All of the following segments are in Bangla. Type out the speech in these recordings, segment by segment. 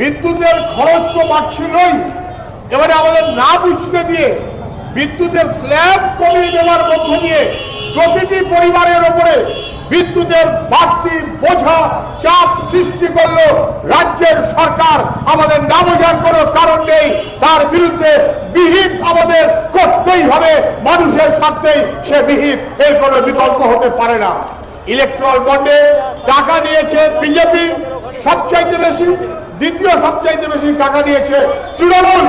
বিদ্যুতের খরচ তো বাড়ছিলই। এবারে আমাদের না বুঝতে দিয়ে বিদ্যুতের স্ল্যাব কমিয়ে দেওয়ার মধ্য দিয়ে প্রতিটি পরিবারের ওপরে বিদ্যুতের বাড়তি বোঝা, চাপ সৃষ্টি করল রাজ্যের সরকার। আমাদের না বোঝার কোনো কারণ নেই। তার বিরুদ্ধে বিহিত আমাদের করতেই হবে। মানুষের স্বার্থেই সে বিহিত। এর কোনো বিকল্প হতে পারে না। ইলেকট্রাল বন্ডে টাকা দিয়েছে বিজেপি। সবচাইতে বেশি দ্বিতীয় সবচাইতে বেশি টাকা দিয়েছে তৃণমূল।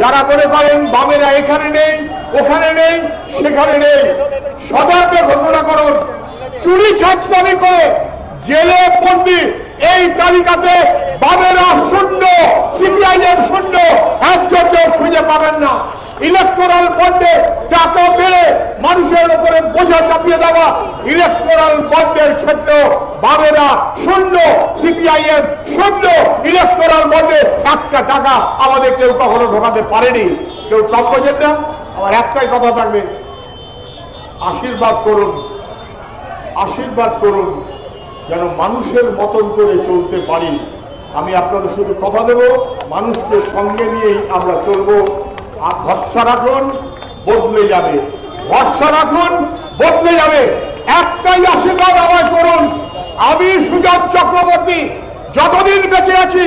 যারা মনে করেন বামেরা এখানে নেই, ওখানে নেই, সেখানে নেই। সদর্পে ঘোষণা করুন। চুরি ছাঁচতামি করে জেলে বন্দি। এই তালিকাতে বামেরা শূন্য, সিপিআইএম শূন্য। একজন খুঁজে পাবেন না। ইলেকটোরাল বন্ডে টাকা বেড়ে মানুষের উপরে বোঝা চাপিয়ে দেওয়া ইলেকটোরাল বন্ডের ক্ষেত্রে বামেরা শূন্য সিপিআইএম শূন্য বন্ডে একটা টাকা আমাদের কেউ কখনো ঢোকাতে পারেনি। কেউ না আমার একটাই কথা থাকবে। আশীর্বাদ করুন আশীর্বাদ করুন, যেন মানুষের মতন করে চলতে পারি। আমি আপনাদের শুধু কথা দেব, মানুষকে সঙ্গে নিয়েই আমরা চলবো। আর ভরসা রাখুন, বদলে যাবে। ভরসা রাখুন, বদলে যাবে। একটাই আশীর্বাদ আমি সুজাত চক্রবর্তী যতদিন বেঁচে আছি